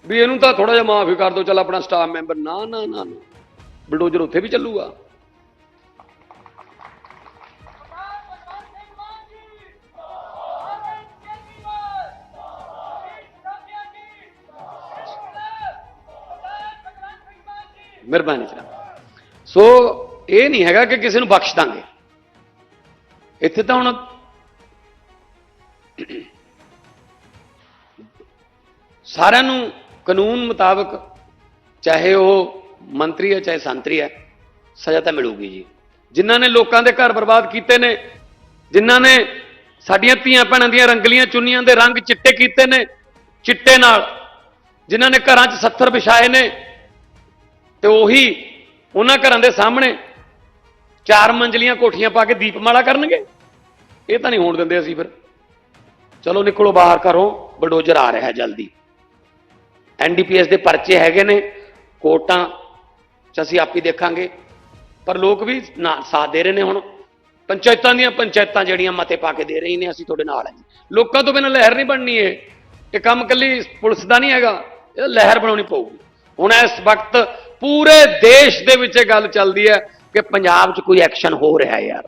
ਵੀ ਇਹਨੂੰ ਤਾਂ ਥੋੜਾ ਜਿਹਾ ਮਾਫੀ ਕਰ ਦਿਓ, ਚੱਲ ਆਪਣਾ ਸਟਾਫ ਮੈਂਬਰ ਨਾ ਨਾ ਨਾ ਨਾ। ਬਲਡੋਜ਼ਰ ਉੱਥੇ ਵੀ ਚੱਲੂਗਾ। ਮਿਹਰਬਾਨੀ ਜਨਾਬ ਸੋ ਇਹ ਨਹੀਂ ਹੈਗਾ ਕਿ ਕਿਸੇ ਨੂੰ ਬਖਸ਼ ਦਾਂਗੇ। ਇੱਥੇ ਤਾਂ ਹੁਣ ਸਾਰਿਆਂ ਨੂੰ ਕਾਨੂੰਨ ਮੁਤਾਬਕ ਚਾਹੇ ਉਹ ਮੰਤਰੀ ਹੈ, ਚਾਹੇ ਸੰਤਰੀ ਹੈ, ਸਜ਼ਾ ਤਾਂ ਮਿਲੂਗੀ ਜੀ। ਜਿਨ੍ਹਾਂ ਨੇ ਲੋਕਾਂ ਦੇ ਘਰ ਬਰਬਾਦ ਕੀਤੇ ਨੇ, ਜਿਨ੍ਹਾਂ ਨੇ ਸਾਡੀਆਂ ਧੀਆਂ ਭੈਣਾਂ ਦੀਆਂ ਰੰਗਲੀਆਂ ਚੁੰਨੀਆਂ ਦੇ ਰੰਗ ਚਿੱਟੇ ਕੀਤੇ ਨੇ, ਚਿੱਟੇ ਨਾਲ, ਜਿਨ੍ਹਾਂ ਨੇ ਘਰਾਂ 'ਚ 70 ਵਿਛਾਏ ਨੇ ਤੇ ਉਹੀ ਉਹਨਾਂ ਘਰਾਂ ਦੇ ਸਾਹਮਣੇ ਚਾਰ ਮੰਜ਼ਲੀਆਂ ਕੋਠੀਆਂ ਪਾ ਕੇ ਦੀਪਮਾਲਾ ਕਰਨਗੇ। ਇਹ ਤਾਂ ਨਹੀਂ ਹੋਣ ਦਿੰਦੇ ਅਸੀਂ ਫਿਰ। ਚਲੋ ਨਿਕਲੋ ਬਾਹਰ ਕਰੋ ਬਲਡੋਜ਼ਰ ਆ ਰਿਹਾ ਹੈ ਜਲਦੀ ਐਨਡੀਪੀਐਸ ਦੇ ਪਰਚੇ ਹੈਗੇ ਨੇ ਕੋਰਟਾਂ ਚ ਅਸੀਂ ਆਪ ਹੀ ਦੇਖਾਂਗੇ। ਪਰ ਲੋਕ ਵੀ ਨਾ ਸਾਥ ਦੇ ਰਹੇ ਨੇ ਹੁਣ। ਪੰਚਾਇਤਾਂ ਦੀਆਂ ਪੰਚਾਇਤਾਂ ਜਿਹੜੀਆਂ ਮਤੇ ਪਾ ਕੇ ਦੇ ਰਹੀ ਨੇ, ਅਸੀਂ ਤੁਹਾਡੇ ਨਾਲ ਹਾਂ ਜੀ। ਲੋਕਾਂ ਤੋਂ ਬਿਨਾਂ ਲਹਿਰ ਨਹੀਂ ਬਣਨੀ ਇਹ। ਇਹ ਕੰਮ ਕੱਲੀ ਪੁਲਿਸ ਦਾ ਨਹੀਂ ਹੈਗਾ, ਇਹ ਲਹਿਰ ਬਣਾਉਣੀ ਪਊਗੀ। ਹੁਣ ਇਸ ਵਕਤ ਪੂਰੇ ਦੇਸ਼ ਦੇ ਵਿੱਚ ਇਹ ਗੱਲ ਚੱਲਦੀ ਹੈ ਕਿ ਪੰਜਾਬ 'ਚ ਕੋਈ ਐਕਸ਼ਨ ਹੋ ਰਿਹਾ ਯਾਰ,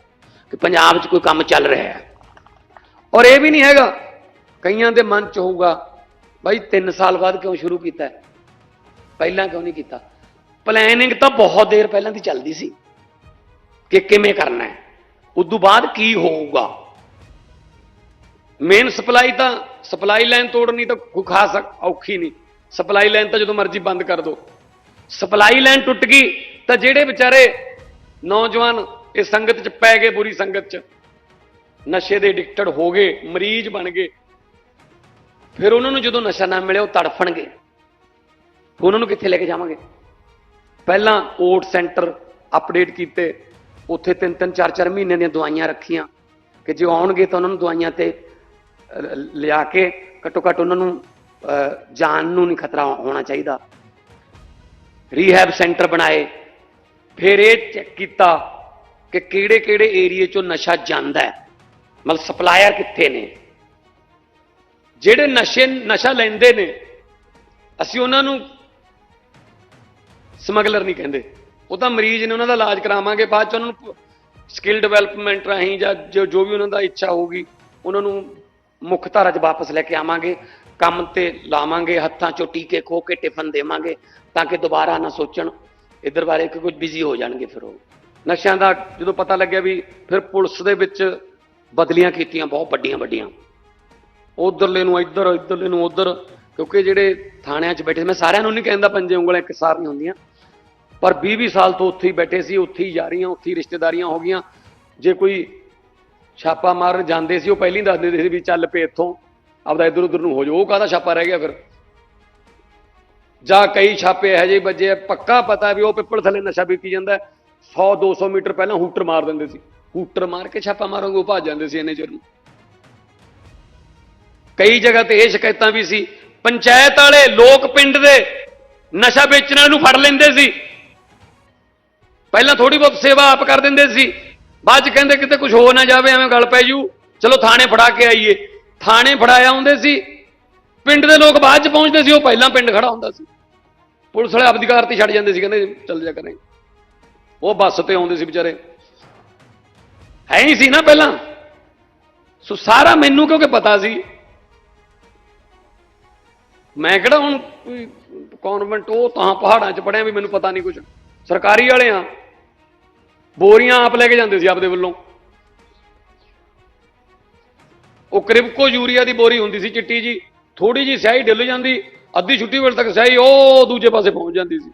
ਕਿ ਪੰਜਾਬ 'ਚ ਕੋਈ ਕੰਮ ਚੱਲ ਰਿਹਾ ਹੈ। ਔਰ ਇਹ ਵੀ ਨਹੀਂ ਹੈਗਾ, ਕਈਆਂ ਦੇ ਮਨ 'ਚ ਹੋਊਗਾ, ਬਾਈ 3 ਸਾਲ ਬਾਅਦ ਕਿਉਂ ਸ਼ੁਰੂ ਕੀਤਾ ਪਹਿਲਾਂ ਕਿਉਂ ਨਹੀਂ ਕੀਤਾ? ਪਲੈਨਿੰਗ ਤਾਂ ਬਹੁਤ ਦੇਰ ਪਹਿਲਾਂ ਦੀ ਚੱਲਦੀ ਸੀ, ਕਿ ਕਿਵੇਂ ਕਰਨਾ ਹੈ ਤੋਂ ਬਾਅਦ ਕੀ ਹੋਊਗਾ? ਮੇਨ ਸਪਲਾਈ ਤਾਂ ਸਪਲਾਈ ਲਾਈਨ ਤੋੜਨੀ ਤਾਂ ਕੋਈ ਖਾਸ ਔਖੀ ਨਹੀਂ ਸਪਲਾਈ ਲਾਈਨ ਤਾਂ ਜਦੋਂ ਮਰਜ਼ੀ ਬੰਦ ਕਰ ਦੋ। ਸਪਲਾਈ ਲਾਈਨ ਟੁੱਟ ਗਈ ਤਾਂ ਜਿਹੜੇ ਵਿਚਾਰੇ ਨੌਜਵਾਨ ਇਹ ਸੰਗਤ 'ਚ ਪੈ ਗਏ ਬੁਰੀ ਸੰਗਤ 'ਚ ਨਸ਼ੇ ਦੇ ਐਡਿਕਟਡ ਹੋ ਗਏ ਮਰੀਜ਼ ਬਣ ਗਏ ਫਿਰ ਉਹਨਾਂ ਨੂੰ ਜਦੋਂ ਨਸ਼ਾ ਨਾ ਮਿਲੇ ਉਹ ਤੜਫਣਗੇ। ਉਹਨਾਂ ਨੂੰ ਕਿੱਥੇ ਲੈ ਕੇ ਜਾਵਾਂਗੇ? ਪਹਿਲਾਂ ਓਟ ਸੈਂਟਰ ਅਪਡੇਟ ਕੀਤੇ ਉੱਥੇ ਤਿੰਨ ਤਿੰਨ ਚਾਰ ਚਾਰ ਮਹੀਨੇ ਦੀਆਂ ਦਵਾਈਆਂ ਰੱਖੀਆਂ ਕਿ ਜੇ ਆਉਣਗੇ ਤਾਂ ਉਹਨਾਂ ਨੂੰ ਦਵਾਈਆਂ ਤੇ ਲਿਆ ਕੇ ਘੱਟੋ ਘੱਟ ਉਹਨਾਂ ਨੂੰ ਅਹ, ਜਾਨ ਨੂੰ ਨਹੀਂ ਖਤਰਾ ਹੋਣਾ ਚਾਹੀਦਾ। ਰੀਹੈਬ ਸੈਂਟਰ ਬਣਾਏ। ਫਿਰ ਇਹ ਚੈੱਕ ਕੀਤਾ ਕਿ ਕਿਹੜੇ ਕਿਹੜੇ ਏਰੀਏ ਚੋਂ ਨਸ਼ਾ ਜਾਂਦਾ ਹੈ। ਮਤਲਬ ਸਪਲਾਇਰ ਕਿੱਥੇ ਨੇ? ਜਿਹੜੇ ਨਸ਼ੇ, ਨਸ਼ਾ ਲੈਂਦੇ ਨੇ, ਅਸੀਂ ਉਹਨਾਂ ਨੂੰ ਸਮਗਲਰ ਨਹੀਂ ਕਹਿੰਦੇ। ਉਹ ਤਾਂ ਮਰੀਜ਼ ਨੇ ਉਹਨਾਂ ਦਾ ਇਲਾਜ ਕਰਾਵਾਂਗੇ, ਬਾਅਦ ਚ ਉਹਨਾਂ ਨੂੰ ਸਕਿੱਲ ਡਿਵੈਲਪਮੈਂਟ ਰਾਹੀਂ ਜਾਂ ਜੋ ਵੀ ਉਹਨਾਂ ਦਾ ਇੱਛਾ ਹੋਊਗੀ, ਉਹਨਾਂ ਨੂੰ ਮੁੱਖ ਧਾਰਾ 'ਚ ਵਾਪਸ ਲੈ ਕੇ ਆਵਾਂਗੇ। ਕੰਮ ਤੇ ਲਾਵਾਂਗੇ, ਹੱਥਾਂ 'ਚੋਂ ਟੀਕੇ ਖੋ ਕੇ ਟਿਫਨ ਦੇਵਾਂਗੇ। ਤਾਂ ਕਿ ਦੁਬਾਰਾ ਨਾ ਸੋਚਣ, ਇਧਰ ਬਾਰੇ ਕਿ ਕੁਝ ਬਿਜ਼ੀ ਹੋ ਜਾਣਗੇ ਫਿਰ ਉਹ। ਨਸ਼ਿਆਂ ਦਾ ਜਦੋਂ ਪਤਾ ਲੱਗਿਆ ਵੀ ਫਿਰ ਪੁਲਿਸ ਦੇ ਵਿੱਚ ਬਦਲੀਆਂ ਕੀਤੀਆਂ, ਬਹੁਤ ਵੱਡੀਆਂ ਵੱਡੀਆਂ। ਉਧਰਲੇ ਨੂੰ ਇੱਧਰ, ਇੱਧਰਲੇ ਨੂੰ ਉਧਰ, ਕਿਉਂਕਿ ਜਿਹੜੇ ਥਾਣਿਆਂ 'ਚ ਬੈਠੇ, ਮੈਂ ਸਾਰਿਆਂ ਨੂੰ ਨਹੀਂ ਕਹਿੰਦਾ ਪੰਜੇ ਉਂਗਲਾਂ ਇੱਕ ਸਾਰ ਨਹੀਂ ਹੁੰਦੀਆਂ। ਪਰ 20 20 ਸਾਲ ਤੋਂ ਉੱਥੇ ਹੀ ਬੈਠੇ ਸੀ, ਉੱਥੇ ਹੀ ਯਾਰੀਆਂ ਉੱਥੇ ਹੀ ਰਿਸ਼ਤੇਦਾਰੀਆਂ ਹੋ ਗਈਆਂ। ਜੇ ਕੋਈ ਛਾਪਾ ਮਾਰਨ ਜਾਂਦੇ ਸੀ, ਉਹ ਪਹਿਲਾਂ ਹੀ ਦੱਸ ਦਿੰਦੇ ਸੀ ਵੀ ਚੱਲ ਪਏ ਇੱਥੋਂ, ਆਪਦਾ ਇੱਧਰ ਉੱਧਰ ਨੂੰ ਹੋ ਜਾਓ। ਉਹ ਕਾਹਦਾ ਛਾਪਾ ਰਹਿ ਗਿਆ ਫਿਰ? ਜਾਂ ਕਈ ਛਾਪੇ ਇਹੋ ਜਿਹੇ ਵੱਜੇ ਪੱਕਾ ਪਤਾ ਵੀ ਉਹ ਪਿੱਪਲ ਥੱਲੇ ਨਸ਼ਾ ਵਿਕੀ ਜਾਂਦਾ 100 200 ਮੀਟਰ ਪਹਿਲਾਂ ਹੂਟਰ ਮਾਰ ਦਿੰਦੇ ਸੀ। ਹੂਟਰ ਮਾਰ ਕੇ ਛਾਪਾ ਮਾਰੋਗੇ, ਉਹ ਭੱਜ ਜਾਂਦੇ ਸੀ ਇੰਨੇ ਚਿਰ ਨੂੰ। ਕਈ ਜਗ੍ਹਾ ਤੇ ਇਹ ਸ਼ਿਕਾਇਤਾਂ ਵੀ ਸੀ, ਪੰਚਾਇਤ ਵਾਲੇ ਲੋਕ ਪਿੰਡ ਦੇ ਨਸ਼ਾ ਵੇਚਣ ਵਾਲੇ ਨੂੰ ਫੜ ਲੈਂਦੇ ਸੀ। ਪਹਿਲਾਂ ਥੋੜੀ ਬਹੁਤ ਸੇਵਾ ਆਪ ਕਰ ਦਿੰਦੇ ਸੀ। ਬਾਅਦ ਚ ਕਹਿੰਦੇ ਕਿਤੇ ਕੁਝ ਹੋ ਨਾ ਜਾਵੇ, ਐਵੇਂ ਗੱਲ ਪੈ ਜੂ। ਚਲੋ ਥਾਣੇ ਫੜਾ ਕੇ ਆਈਏ। ਥਾਣੇ ਫੜਾਇਆ ਹੁੰਦੇ ਸੀ। ਪਿੰਡ ਦੇ ਲੋਕ ਬਾਅਦ ਚ ਪਹੁੰਚਦੇ ਸੀ, ਉਹ ਪਹਿਲਾਂ ਪਿੰਡ ਖੜਾ ਹੁੰਦਾ ਸੀ। ਪੁਲਿਸ ਵਾਲੇ ਆਪਦੀ ਕਾਰ ਤੇ ਛੱਡ ਜਾਂਦੇ ਸੀ, ਕਹਿੰਦੇ ਚੱਲ ਜਾ ਕਰੇ ਉਹ ਬੱਸ ਤੇ ਆਉਂਦੇ ਸੀ ਵਿਚਾਰੇ। ਹੈ ਹੀ ਸੀ ਨਾ ਪਹਿਲਾਂ। ਸੋ ਸਾਰਾ ਮੈਨੂੰ ਕਿਉਂਕਿ ਪਤਾ ਸੀ, ਮੈਂ ਕਿਹੜਾ ਹੁਣ ਕੋਈ ਕਨਵੈਂਟ, ਉਹ ਤਾਂ ਪਹਾੜਾਂ 'ਚ ਪੜਿਆ ਵੀ ਮੈਨੂੰ ਪਤਾ ਨਹੀਂ ਕੁਝ ਸਰਕਾਰੀ ਵਾਲੇ ਆ। ਬੋਰੀਆਂ ਆਪ ਲੈ ਕੇ ਜਾਂਦੇ ਸੀ ਆਪਦੇ ਵੱਲੋਂ। ਉਹ ਕ੍ਰਿਪਕੋ ਯੂਰੀਆ ਦੀ ਬੋਰੀ ਹੁੰਦੀ ਸੀ ਚਿੱਟੀ ਜੀ। ਥੋੜੀ ਜੀ ਸਿਆਹੀ ਡਿੱਲ ਜਾਂਦੀ। ਅੱਧੀ ਛੁੱਟੀ ਵੇਲੇ ਤੱਕ ਸਿਆਹੀ ਉਹ ਦੂਜੇ ਪਾਸੇ ਪਹੁੰਚ ਜਾਂਦੀ ਸੀ।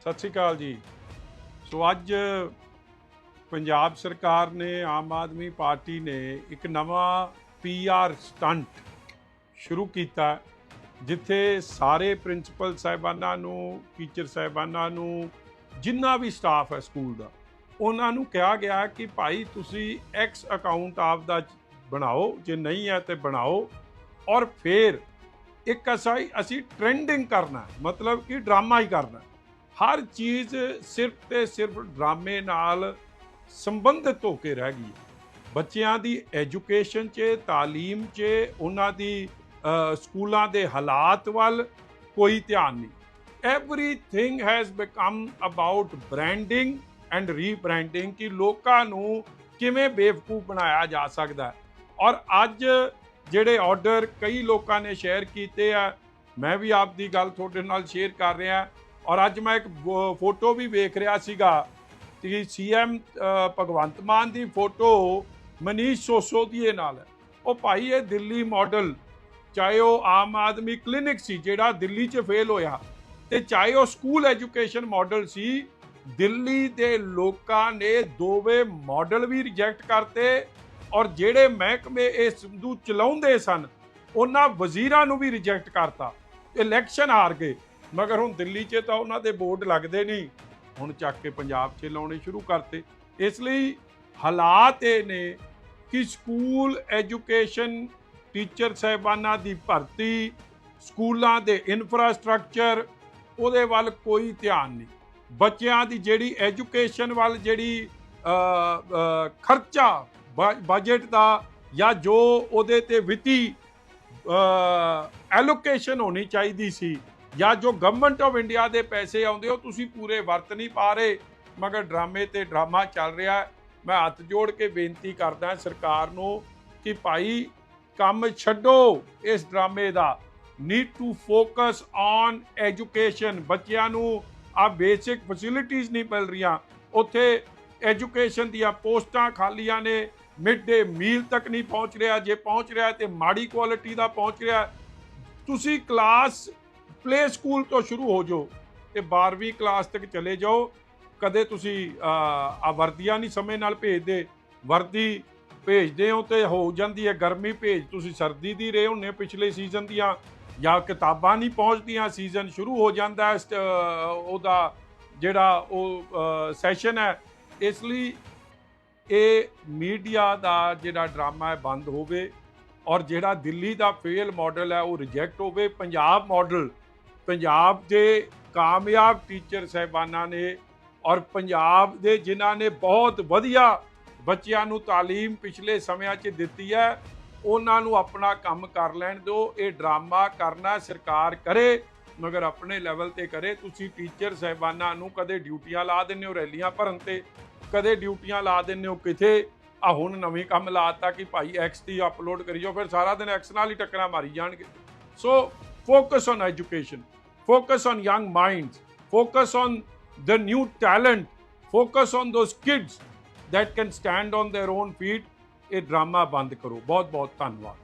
ਸਤਿ ਸ਼੍ਰੀ ਅਕਾਲ ਜੀ। ਸੋ ਅੱਜ ਪੰਜਾਬ ਸਰਕਾਰ ਨੇ, ਆਮ ਆਦਮੀ ਪਾਰਟੀ ਨੇ ਇੱਕ ਨਵਾਂ ਪੀਆਰ ਸਟੰਟ ਸ਼ੁਰੂ ਕੀਤਾ, ਜਿੱਥੇ ਸਾਰੇ ਪ੍ਰਿੰਸੀਪਲ ਸਾਹਿਬਾਨਾਂ ਨੂੰ, ਟੀਚਰ ਸਾਹਿਬਾਨਾਂ ਨੂੰ, ਜਿੰਨਾ ਵੀ ਸਟਾਫ ਹੈ ਸਕੂਲ ਦਾ, ਉਹਨਾਂ ਨੂੰ ਕਿਹਾ ਗਿਆ ਕਿ ਭਾਈ ਤੁਸੀਂ ਐਕਸ ਅਕਾਊਂਟ ਆਪ ਦਾ ਬਣਾਓ, ਜੇ ਨਹੀਂ ਹੈ ਤੇ ਬਣਾਓ, ਔਰ ਫਿਰ ਇੱਕ ਅਸਾਈ ਅਸੀਂ ਟ੍ਰੈਂਡਿੰਗ ਕਰਨਾ ਮਤਲਬ ਕਿ ਡਰਾਮਾ ਹੀ ਕਰਨਾ ਹਰ ਚੀਜ਼ ਸਿਰਫ ਤੇ ਸਿਰਫ ਡਰਾਮੇ ਨਾਲ ਸੰਬੰਧਿਤ ਹੋ ਕੇ ਰਹਿ ਗਈ ਬੱਚਿਆਂ ਦੀ ਐਜੂਕੇਸ਼ਨ 'ਚ, ਤਾਲੀਮ 'ਚ, ਉਹਨਾਂ ਦੀ ਸਕੂਲਾਂ ਦੇ ਹਾਲਾਤ ਵੱਲ ਕੋਈ ਧਿਆਨ ਨਹੀਂ। Everything has become about branding and rebranding ਕਿ ਲੋਕਾਂ ਨੂੰ ਕਿਵੇਂ ਬੇਵਕੂਫ ਬਣਾਇਆ ਜਾ ਸਕਦਾ ਔਰ ਅੱਜ ਜਿਹੜੇ ਆਰਡਰ ਕਈ ਲੋਕਾਂ ਨੇ ਸ਼ੇਅਰ ਕੀਤੇ ਆ, ਮੈਂ ਵੀ ਆਪ ਦੀ ਗੱਲ ਤੁਹਾਡੇ ਨਾਲ ਸ਼ੇਅਰ ਕਰ ਰਿਹਾ। ਔਰ ਅੱਜ ਮੈਂ ਇੱਕ ਫੋ- ਫੋਟੋ ਵੀ ਵੇਖ ਰਿਹਾ ਸੀਗਾ। ਕਿ ਸੀਐਮ ਭਗਵੰਤ ਮਾਨ ਦੀ ਫੋਟੋ ਮਨੀਸ਼ ਸੋਸੋਦੀਏ ਨਾਲ ਹੈ। ਉਹ ਭਾਈ, ਇਹ ਦਿੱਲੀ ਮਾਡਲ ਚਾਹੇ ਉਹ ਆਮ ਆਦਮੀ ਕਲੀਨਿਕ ਸੀ, ਜਿਹੜਾ ਦਿੱਲੀ 'ਚ ਫੇਲ ਹੋਇਆ, ਤੇ ਚਾਹੇ ਉਹ ਸਕੂਲ ਐਜੂਕੇਸ਼ਨ ਮਾਡਲ ਸੀ, ਦਿੱਲੀ ਦੇ ਲੋਕਾਂ ਨੇ ਦੋਵੇਂ ਮਾਡਲ ਵੀ ਰਿਜੈਕਟ ਕਰਤੇ। ਔਰ ਜਿਹੜੇ ਮਹਿਕਮੇ ਇਹ ਸਿੰਧੂ ਚਲਾਉਂਦੇ ਸਨ, ਉਹਨਾਂ ਵਜ਼ੀਰਾਂ ਨੂੰ ਵੀ ਰਿਜੈਕਟ ਕਰਤਾ। ਇਲੈਕਸ਼ਨ ਹਾਰ ਗਏ। ਮਗਰ ਹੁਣ ਦਿੱਲੀ 'ਚ ਤਾਂ ਉਹਨਾਂ ਦੇ ਬੋਰਡ ਲੱਗਦੇ ਨਹੀਂ। ਹੁਣ ਚੱਕ ਕੇ ਪੰਜਾਬ 'ਚ ਲਾਉਣੇ ਸ਼ੁਰੂ ਕਰਤੇ। ਇਸ ਲਈ ਹਾਲਾਤ ਇਹ ਨੇ ਕਿ ਸਕੂਲ ਐਜੂਕੇਸ਼ਨ ਟੀਚਰ ਸਾਹਿਬਾਨਾਂ ਦੀ ਭਰਤੀ, ਸਕੂਲਾਂ ਦੇ ਇਨਫਰਾਸਟ੍ਰਕਚਰ ਉਹਦੇ ਵੱਲ ਕੋਈ ਧਿਆਨ ਨਹੀਂ। ਬੱਚਿਆਂ ਦੀ ਜਿਹੜੀ ਐਜੂਕੇਸ਼ਨ ਵੱਲ ਜਿਹੜੀ ਖਰਚਾ ਬਜਟ ਦਾ ਜਾਂ ਜੋ ਉਹਦੇ ਤੇ ਵਿੱਤੀ ਐਲੋਕੇਸ਼ਨ ਹੋਣੀ ਚਾਹੀਦੀ ਸੀ ਜਾਂ ਜੋ ਗਵਰਨਮੈਂਟ ਆਫ ਇੰਡੀਆ ਦੇ ਪੈਸੇ ਆਉਂਦੇ, ਉਹ ਤੁਸੀਂ ਪੂਰੇ ਵਰਤ ਨਹੀਂ ਪਾ ਰਹੇ। ਮਗਰ ਡਰਾਮੇ ਤੇ ਡਰਾਮਾ ਚੱਲ ਰਿਹਾ। ਮੈਂ ਹੱਥ ਜੋੜ ਕੇ ਬੇਨਤੀ ਕਰਦਾ ਸਰਕਾਰ ਨੂੰ ਕਿ ਭਾਈ ਕੰਮ ਛੱਡੋ ਇਸ ਡਰਾਮੇ ਦਾ। Need to focus on education ਬੱਚਿਆਂ ਨੂੰ ਆ ਬੇਸਿਕ ਫੈਸਿਲਿਟੀਆਂ ਨਹੀਂ ਮਿਲ ਰਹੀਆਂ। ਉੱਥੇ ਐਜੂਕੇਸ਼ਨ ਦੀਆਂ ਪੋਸਟਾਂ ਖਾਲੀਆਂ ਨੇ। ਮਿਡ ਡੇ ਮੀਲ ਤੱਕ ਨਹੀਂ ਪਹੁੰਚ ਰਿਹਾ। ਜੇ ਪਹੁੰਚ ਰਿਹਾ ਤੇ ਮਾੜੀ ਕੁਆਲਿਟੀ ਦਾ ਪਹੁੰਚ ਰਿਹਾ ਤੁਸੀਂ ਕਲਾਸ ਪਲੇ ਸਕੂਲ ਤੋਂ ਸ਼ੁਰੂ ਹੋ ਜਾਓ ਤੇ 12ਵੀਂ ਕਲਾਸ ਤੱਕ ਚਲੇ ਜਾਓ। ਕਦੇ ਤੁਸੀਂ ਆ ਵਰਦੀਆਂ ਨਹੀਂ ਸਮੇਂ ਨਾਲ ਭੇਜਦੇ। ਵਰਦੀ ਭੇਜਦੇ ਹੋ ਤੇ ਹੋ ਜਾਂਦੀ ਹੈ ਗਰਮੀ ਭੇਜ। ਤੁਸੀਂ ਸਰਦੀ ਦੀ ਰਹੇ ਹੁੰਨੇ ਪਿਛਲੇ ਸੀਜ਼ਨ ਦੀਆਂ। ਜਾਂ ਕਿਤਾਬਾਂ ਨਹੀਂ ਪਹੁੰਚਦੀਆਂ, ਸੀਜ਼ਨ ਸ਼ੁਰੂ ਹੋ ਜਾਂਦਾ ਸਟ- ਉਹਦਾ ਜਿਹੜਾ ਉਹ ਸੈਸ਼ਨ ਹੈ। ਇਸ ਲਈ ਇਹ ਮੀਡੀਆ ਦਾ ਜਿਹੜਾ ਡਰਾਮਾ ਹੈ ਬੰਦ ਹੋਵੇ ਔਰ ਜਿਹੜਾ ਦਿੱਲੀ ਦਾ ਫੇਲ ਮਾਡਲ ਹੈ ਉਹ ਰਿਜੈਕਟ ਹੋਵੇ। ਪੰਜਾਬ ਮਾਡਲ ਪੰਜਾਬ ਦੇ ਕਾਮਯਾਬ ਟੀਚਰ ਸਹਿਬਾਨਾਂ ਨੇ ਔਰ ਪੰਜਾਬ ਦੇ ਜਿਨ੍ਹਾਂ ਨੇ ਬਹੁਤ ਵਧੀਆ ਬੱਚਿਆਂ ਨੂੰ ਤਾਲੀਮ ਪਿਛਲੇ ਸਮਿਆਂ 'ਚ ਦਿੱਤੀ ਹੈ, ਉਹਨਾਂ ਨੂੰ ਆਪਣਾ ਕੰਮ ਕਰ ਲੈਣ ਦਿਓ, ਇਹ ਡਰਾਮਾ ਕਰਨਾ ਸਰਕਾਰ ਕਰੇ। ਮਗਰ ਆਪਣੇ ਲੈਵਲ ਤੇ ਕਰੇ ਤੁਸੀਂ ਟੀਚਰ ਸਹਿਬਾਨਾਂ ਨੂੰ ਕਦੇ ਡਿਊਟੀਆਂ ਲਾ ਦਿੰਦੇ ਹੋ ਰੈਲੀਆਂ ਭਰਨ ਤੇ ਕਦੇ ਡਿਊਟੀਆਂ ਲਾ ਦਿੰਦੇ ਹੋ ਕਿਥੇ ਆ ਹੁਣ ਨਵੇਂ ਕੰਮ ਲਾਤਾ ਕਿ ਭਾਈ ਐਕਸ ਦੀ ਅਪਲੋਡ ਕਰੀਓ ਫਿਰ ਸਾਰਾ ਦਿਨ ਐਕਸ ਨਾਲ ਹੀ ਟੱਕਰਾਂ ਮਾਰੀ ਜਾਣਗੇ। So focus on education focus on young minds focus on the new talent, focus on those kids that can stand on their own feet. ਇਹ ਡਰਾਮਾ ਬੰਦ ਕਰੋ। ਬਹੁਤ ਬਹੁਤ ਧੰਨਵਾਦ।